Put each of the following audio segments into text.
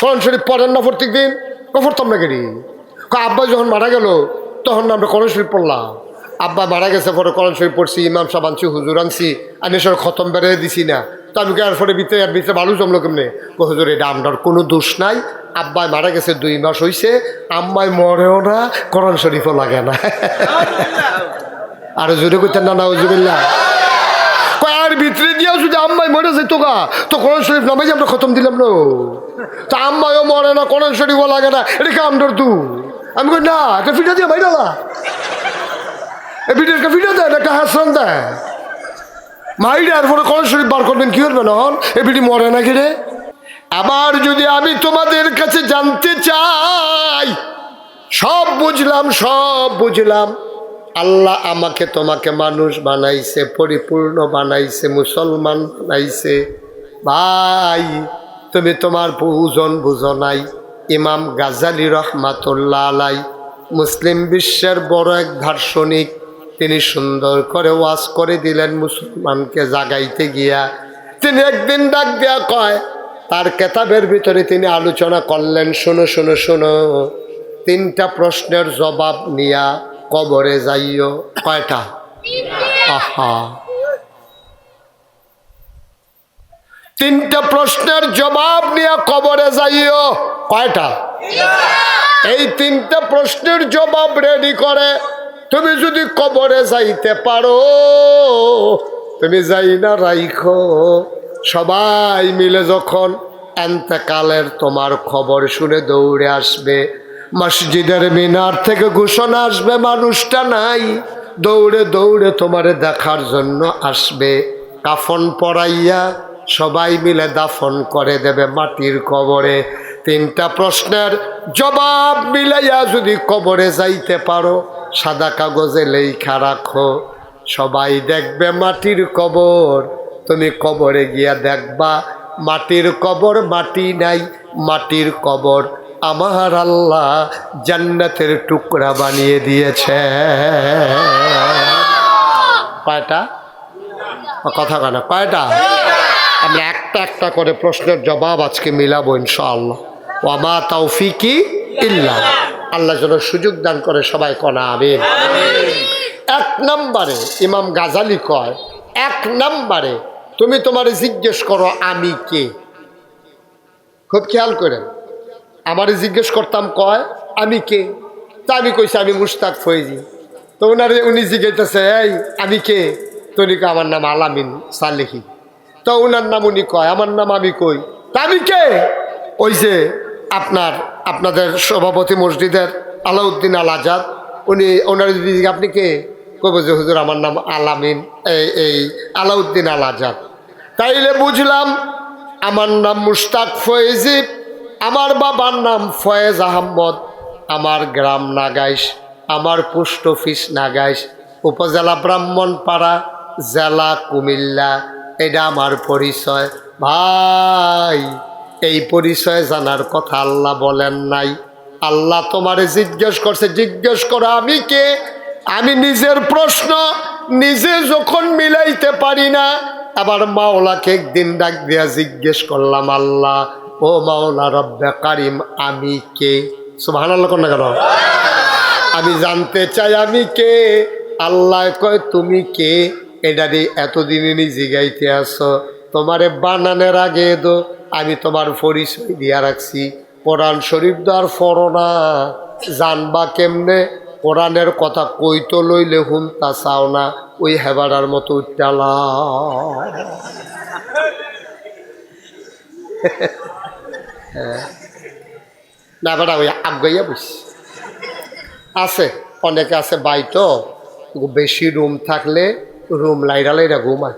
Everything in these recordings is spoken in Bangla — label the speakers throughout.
Speaker 1: কোরআন শরীফ পড়েন না প্রত্যেক দিন? পড়তাম না কেডি আব্বা যখন মারা গেল তখন না আমরা কোরআন শরীফ পড়লাম। আব্বা মারা গেছে পরে কোরআন শরীফ পড়ছি ইমাম সাহেব আনছি হুজুর আনছি আমি সব খতম বেড়ে দিছি না। তো আমি আর পরে ভিতরে আর ভিতরে ভালো জমলো কেমনে? হুজুর এটা আমরার কোনো দোষ নাই। আব্বাই মারা গেছে দুই মাস হইছে আম্মাই মরেও না কোরআন শরীফও লাগে না। আর জোরে করতেন না না কয়ার ভিতরে দিয়েও যদি আম্মাই মরে যেত গা তো কোরআন শরীফ যে আমরা খতম দিলাম না। তা আম্মাইও মরে না, কোরআন শরীফও লাগে না। এটা কাম ডর তু? আমি কই, না একটা ফিটা দিয়ে বাইরালা এ ভিডিওটা ভিডিও দেয় একটা হাসন দেয়। মাইডার পরে কোরআন শরীফ বার করবেন, কি করবেন হন এ বিটি মরে নাকি রে? আবার যদি আমি তোমাদের কাছে জানতে চাই, সব বুঝলাম সব বুঝলাম। আল্লাহ আমাকে তোমাকে মানুষ বানাইছে, পরিপূর্ণ বানাইছে, মুসলমান বানাইছে। ভাই, তুমি তোমার ওজন বুঝো নাই ইমাম গাজালি রহমাতুল্লাহ আলাই, মুসলিম বিশ্বের বড় এক দার্শনিক, তিনি সুন্দর করে ওয়াজ করে দিলেন মুসলমানকে জাগাইতে গিয়া। তিনি একদিন ডাক দেয়া কয়, তার কেতাবের ভিতরে তিনি আলোচনা করলেন, শোনো শোনো শোনো। তিনটা প্রশ্নের জবাব নিয়া কবরে যাইও। কয়টা? আহা। তিনটা প্রশ্নের জবাব নিয়ে কবরে যাইও। কয়টা? এই তিনটা প্রশ্নের জবাব রেডি করে। তুমি যদি কবরে যাইতে পারো, তুমি যাই না, রাইখো। সবাই মিলে যখন এন্তেকালের তোমার খবর শুনে দৌড়ে আসবে মসজিদের মিনার থেকে ঘোষণা আসবে, মানুষটা নাই। দৌড়ে দৌড়ে তোমারে দেখার জন্য আসবে। কাফন পরাইয়া সবাই মিলে দাফন করে দেবে মাটির কবরে। তিনটা প্রশ্নের জবাব মিলাইয়া যদি কবরে যাইতে পারো, সাদা কাগজে লেখা রাখো। সবাই দেখবে মাটির কবর। তুমি কবরে গিয়া দেখবা, মাটির কবর মাটি নাই, মাটির কবর আমার আল্লাহ জান্নাতের টুকরা বানিয়ে দিয়েছে। কয়টা? কথা কেন কয়টা? আমরা একটা একটা করে প্রশ্নের জবাব আজকে মিলাবো ইনশাআল্লাহ। ওয়ামা তৌফিকি ইল্লা। আল্লাহ যেন সুযোগ দান করে সবাই কনা, আমিন। এক নম্বরে ইমাম গাজালি কয়, এক নম্বরে তুমি তোমারে জিজ্ঞেস করো আমি কে। খুব খেয়াল করেন। আমারে জিজ্ঞেস করতাম, কয়, আমি কে? তা আমি কইছি, আমি মুস্তাক ফৈজি। তো ওনারে উনি জিজ্ঞেসেছে এই, আমি কে? তো উনি আমার নাম আলামিন সালেহি। তো ওনার নাম উনি কয়, আমার নাম আমি কই? তা আমি কে? ওই যে আপনার, আপনাদের সভাপতি মসজিদের আলাউদ্দিন আল আজাদ, উনি ওনার যদি আপনি কে? কব যে, হুজুর, আমার নাম আলামিন, এই এই আলাউদ্দিন আল আজাদ। তাইলে বুঝলাম, আমার নাম মুস্তাক ফয়েজি আমার বাবার নাম ফয়েজ আহমদ আমার গ্রাম নাগাইশ, আমার পোস্ট অফিস নাগাইশ, উপজেলা ব্রাহ্মণপাড়া, জেলা কুমিল্লা, এটা আমার পরিচয়। ভাই, এই পরিচয় জানার কথা আল্লাহ বলেন নাই। আল্লাহ তোমারে জিজ্ঞেস করছে, জিজ্ঞেস করো, আমি কে? আমি নিজের প্রশ্ন নিজে যখন মিলাইতে পারি না, আবার মাওলাকে একদিন ডাক দিয়া জিজ্ঞেস করলাম, আল্লাহ ও মাওলা রব্বে কারিম, আমি কে? সুভান না কেন? আমি জানতে চাই আমি কে? আল্লাহ কয়, তুমি কে? এটা দিয়ে এতদিনে জিগাইতে আসো। তোমারে বানানের আগে দো আমি তোমার পরিচয় দিয়া রাখছি। কোরআন শরীফ তো আর ফরো না। জানবা কেমনে? কোরআনের কথা কইতো লইলে হুন তা চাও না। ওই হেবাড়ার মতো উত্তালা না বেড়া ওই আগাইয়া বুঝছি আছে, অনেকে আছে বাইতো বেশি রুম থাকলে রুম লাইরা লাইরা ঘুমায়।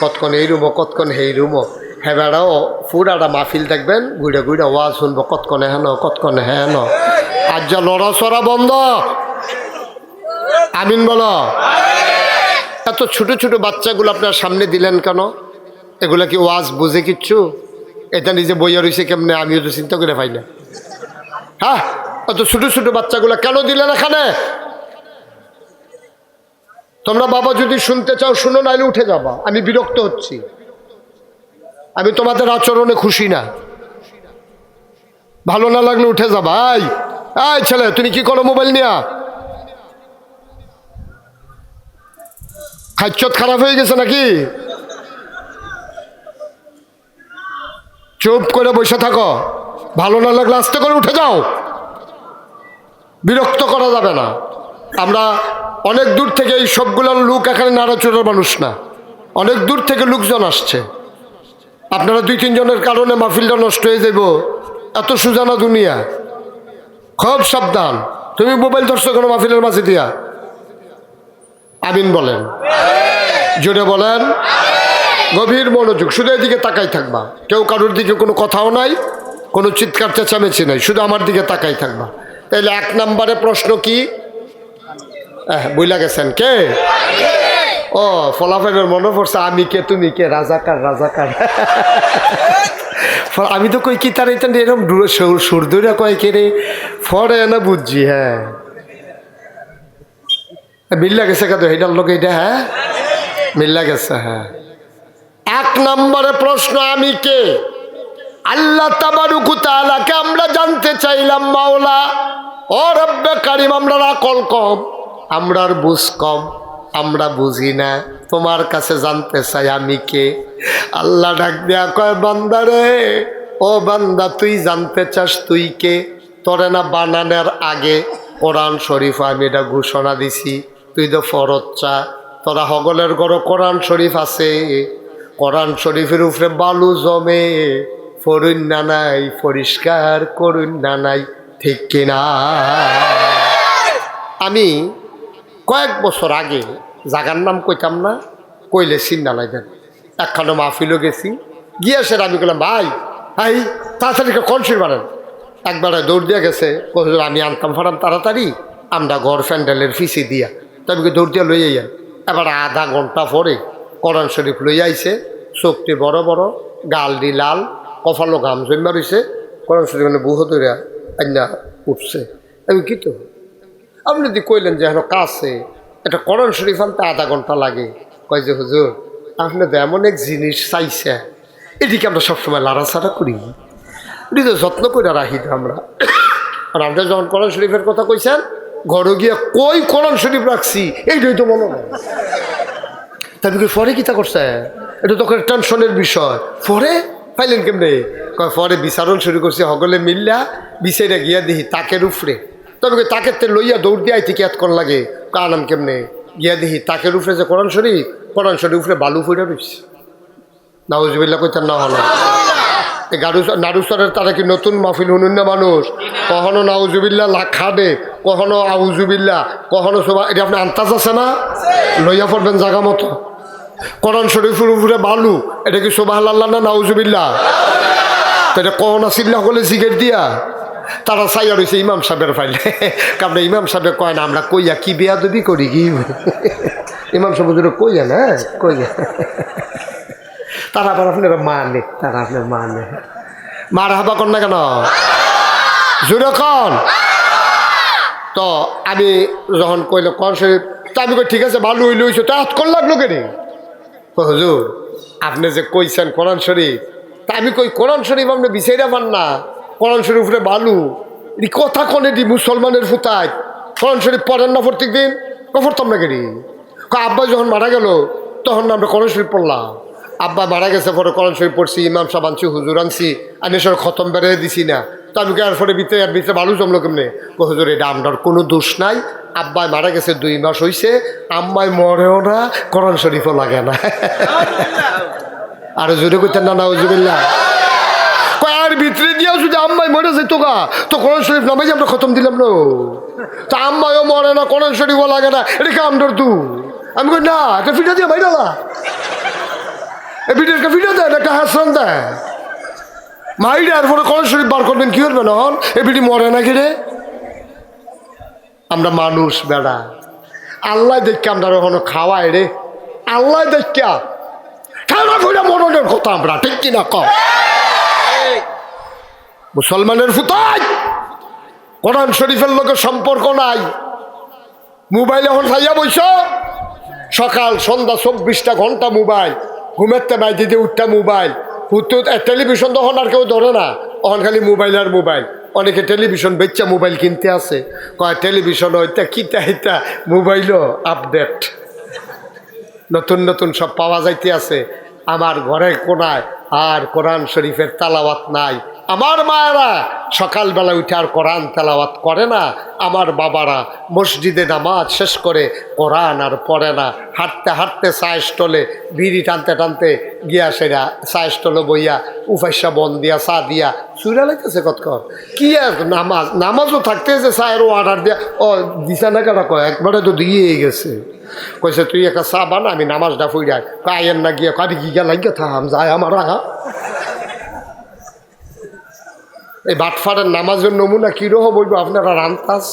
Speaker 1: কতক্ষণ এই রুমও কতক্ষণ সেই রুমও হেবেড়াও ফুরাটা মাহফিল দেখবেন গুড়ে গুড়ে ওয়াজ শুনব, কতক্ষণে হেন কতক্ষণে হেন। আজ যা লড়াচড়া বন্ধ। আমিন বলো। এত ছোট ছোট বাচ্চাগুলো আপনার সামনে দিলেন কেন? এগুলা কি ওয়াজ বুঝে কিচ্ছু? এটা নিজে বইয়া রয়েছে কেমনে আমিও তো চিন্তা করে পাই না। হ্যাঁ অত ছোট ছোট বাচ্চাগুলো কেন দিলেন এখানে? তোমরা বাবা যদি শুনতে চাও, শুনো নাইলে উঠে যাবা। আমি বিরক্ত হচ্ছি। আমি তোমাদের আচরণে খুশি না। ভালো না লাগলে উঠে যা ভাই এই ছেলে, তুমি কি করো মোবাইল নিয়া? খাচ্ছত খারাপ হয়ে গেছে নাকি? চুপ করে বসে থাকো। ভালো না লাগলে আস্তে করে উঠে যাও। বিরক্ত করা যাবে না। আমরা অনেক দূর থেকে এই সবগুলোর লোক এখানে নাড়াচুরার মানুষ না। অনেক দূর থেকে লোকজন আসছে। আপনারা দুই তিনজনের কারণে মাহফিলটা নষ্ট হয়ে যাব এত সুজানা দুনিয়া। খুব সাবধান। তুমি মোবাইল ধরছো কোনো মাহফিলের মাঝে দিয়া? আমিন বলেন। জোরে বলেন। গভীর মনোযোগ, শুধু এদিকে তাকাই থাকবা। কেউ কারোর দিকে কোনো কথাও নাই, কোনো চিৎকার চেঁচামেচি নাই, শুধু আমার দিকে তাকাই থাকবা। তাইলে এক নম্বরে প্রশ্ন কি? হ্যাঁ বুঝলা গেছেন কে? ও, ফলাফলের মনে পড়ছে, আমি কে, তুমি কে, রাজাকার রাজাকার। আমি তো কই কি তার এরকম দূরে সুর ধরে কয় কে রে? ফরে না বুঝছি হ্যাঁ। মিল্লা গেছে কত এটার লোক এটা হ্যাঁ? মিল্লা গেছে হ্যাঁ। এক নম্বরে প্রশ্ন, আমি কে? আল্লাহ তাবারুকু তাআলাকে আমরা জানতে চাইলাম, মাওলা। ও রব্বে কারিম, আমরা আকল কম আমরার বুঝ কম, আমরা বুঝি না। তোমার কাছে জানতে চাই, আমি কে? আল্লাহ ডাক দেয়া কয় বান্দারে ও বান্দা, তুই জানতে চাস তুই কে? তোরে না বানানোর আগে কোরআন শরীফ আমি এটা ঘোষণা দিছি, তুই তো ফরত চা, তোরা হগলের গড় কোরআন শরীফ আছে। কোরআন শরীফের উপরে বালু জমে ফরুন না নাই পরিষ্কার করুন না নাই ঠিক কিনা আমি কয়েক বছর আগে জাগার নাম কইতাম না কইলে চিন্তা লাগবেন একখানো মাহফিলও গেছি। গিয়ে সে আমি বললাম ভাই ভাই তাড়াতাড়ি কনসিল বানান। একবারে দৌড় দিয়ে গেছে কইল, আমি আনতাম ফারাম তাড়াতাড়ি আমরা ঘর প্যান্ডেলের ফিসি দিয়া। তবে দৌড় দিয়ে লইয়া এবার আধা ঘণ্টা পরে কোরআন শরীফ লই আইছে, চোখটি বড় বড় গালডি লাল কফালো ঘাম জমা রয়েছে কোরআন শরীফ মানে বহু দূরে আইনা উঠছে। আমি কি তো? আপনি যদি কইলেন যে এখন কাছে এটা করণ শরীফ আনতে আধা ঘণ্টা লাগে। কয় যে, হুজুর, আপনি তো এমন এক জিনিস চাইছে এদিকে আমরা সবসময় লাড়াছাড়া করি। এটি তো যত্ন করে রাখি আমরা। আর আপনি যখন করণ শরীফের কথা কইছেন, ঘরে গিয়ে কই করণ শরীফ রাখছি, এইটাই তো মনে হয়। তারপরে কি পরে কিতা করছে? এটা তো টেনশনের বিষয়। পরে পাইলেন কেমনে? কয় পরে বিচারণ শুরু করছে, সকলে মিল্লা বিচাইরা গিয়া দিহি তাকের উফরে তবে তাকে তে লইয়া দৌড় দিয়ে আইতে কি এত কোন লাগে? কানাম কেমনে? গিয়া দিহি তাকের উফরে যে কোরআন শরীফ কোরআন শরীফ উফরে বালু ফুইরা রইছে। নাউজুবিল্লা কইতার না হলো। গাড়ু নারুসরের তারা কি নতুন মাহফিল শুনুন না মানুষ? কখনো নাউজুবিল্লা লাখ খাদে কখনো আউজুবিল্লা কখনো সবাই এটা আপনি আন্তাজ আছে না? লইয়া পড়বেন জাগা মতো। কোরআন শরীফের উপরে বালু, এটা কি সোবাহ আল্লাহ না নাউজুবিল্লা তো এটা কখন আসিল্লা হলে জিগের দিয়া। তারা চাইয়া রয়েছে ইমাম সাহেবের ফাইলে। কারণ ইমাম সাহেব কয় না, আমরা কইয়া কি বেয়া যদি করি কি? ইমাম সাহেব কইয়া না, কইয়া? তারা আবার আপনার মানে তারা আপনার মানে। মার হাবা কর না কেন? জুড়ে কন। তো আমি যখন কইল, কন শরীফ? তা আমি কই, ঠিক আছে, ভালো হইল হইছে। তো হাত কর লাগল কেন? হুজুর, আপনি যে কইছেন কোরআন শরীফ, তা আমি কই, কোরআন শরীফ আপনি বিচাইরা পান না? কোরআন শরীফ উপরে বালু? এটি কথা কনে দি মুসলমানের ফুতায়? কোরআন শরীফ পড়েন না প্রত্যেক দিন? পড়তাম না কেনি? আব্বা যখন মারা গেল, তখন আমরা কোরআন শরীফ পড়লাম। আব্বা মারা গেছে পরে কোরআন শরীফ পড়ছি, ইমাম সাহেব আনছি, হুজুর আনছি আমি সব খতম বেড়ে দিছি না। তো আমি আর পরে ভিতরে আর ভিতরে ভালো জমলো কেমনে? হুজুর এটা আমরার কোনো দোষ নাই। আব্বাই মারা গেছে দুই মাস হইছে। আম্মাই মরেও না, কোরআন শরীফও লাগে না। আর জোরে করতেন না না হুজুবিল্লা কয়ার ভিতরে দিয়েও যদি আম্মাই মরে যেত গা, তো কোরআন শরীফ নামাই আমরা খতম দিলাম না? তা আম্মাইও মরে না, কোরআন শরীফও লাগে না। এটা কি আমরার তু আমি কই, না, এটা ফিটা দিয়ে বাইরালা এ ভিডিওটা ভিডিও দেন একটা হাসন দেয়। মাইডে আর পরে কোরআন শরীফ বার করবেন, কি করবেন হন এ ভিডি মরে নাকি রে? আমরা মানুষ, বেড়া। আল্লাহ দেখকে আমরা কখনো খাওয়াই রে। আল্লাহ দেখা খেলা করে মরণের কথা আমরা, ঠিক কিনা কম মুসলমানের ফুতাই। কোরআন শরীফের লোকের সম্পর্ক নাই। মোবাইল এখন খাইয়া বইছ? সকাল, সন্ধ্যা, চব্বিশটা ঘণ্টা মোবাইল। ঘুমের তে বাইতে দিয়ে উঠটা মোবাইল। টেলিভিশন তখন আর কেউ ধরে না। তখন খালি মোবাইল আর মোবাইল অনেকে টেলিভিশন বেচ্চা মোবাইল কিনতে আসে। কয় টেলিভিশন হইতা কিতা হইতা মোবাইলও আপডেট নতুন নতুন সব পাওয়া যাইতে আছে। আমার ঘরের কোনায় আর কোরআন শরীফের তালাওয়াত নাই। আমার মায়েরা সকালবেলা উঠে আর কোরআন তেলাওয়াত করে না। আমার বাবারা মসজিদে নামাজ শেষ করে কোরআন আর পড়ে না। হাঁটতে হাঁটতে চায় স্টলে বিড়ি টানতে টানতে গিয়া সেরা চায় স্টলে বইয়া উফাইসা বন দিয়া, চা দিয়া চুরা লাগতেছে কত কর কি আর নামাজ? নামাজও থাকতে যে চায়েরও অর্ডার দিয়া ও দিশা না কেন? কয়, একবারে তো দিয়ে গেছে। কইছে, তুই একটা চা বানা, আমি নামাজটা ফুই ফুইরাই কায়ের না গিয়ে কাবি গিয়া লাগিয়ে থাম যায় আমার এই বাটফারের নামাজের নমুনা কীরকম বলব আপনারা রান্তাস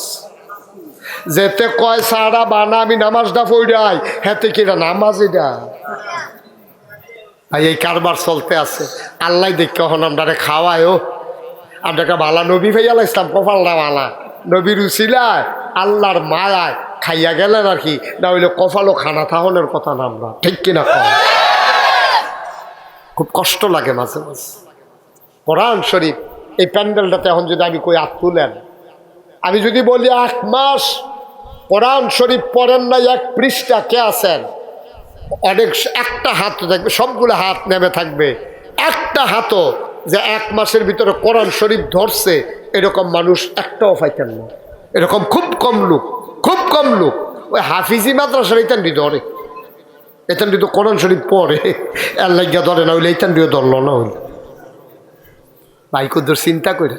Speaker 1: যেতে কয়, সারা বানা, আমি নামাজটা ফুইরাই হেতে কিরা নামাজ এটা? এই কারবার চলতে আছে। আল্লাহ দেখে কখন আমরা খাওয়ায়ও আপনাকে ভালা নবী ভাইয়াল ইসলাম কপালটা ভালা নবীর উচিলায় আল্লাহর মায়ায় খাইয়া গেলেন আর কি। না হইলে কপালও খানা থাহনের কথা না আমরা। ঠিক কিনা কম খুব কষ্ট লাগে মাঝে মাঝে। কোরআন শরীফ, এই প্যান্ডেলটাতে এখন যদি আমি কই হাত তুলেন। আমি যদি বলি এক মাস কোরআন শরীফ পড়েন না এক পৃষ্ঠা কে আছেন? অনেক একটা হাত থাকবে, সবগুলো হাত নেমে থাকবে। একটা হাতও যে এক মাসের ভিতরে কোরআন শরীফ ধরছে, এরকম মানুষ একটাও পাইতেন না। এরকম খুব কম লোক, খুব কম লোক। ওই হাফিজি মাদ্রাসার এইতানটি ধরে এতানটি তো করণ শরীফ পরে এর লাগিয়া ধরে না হইলে এইতানটিও ধরল না হইলে। ভাই কুদ্দুর চিন্তা করে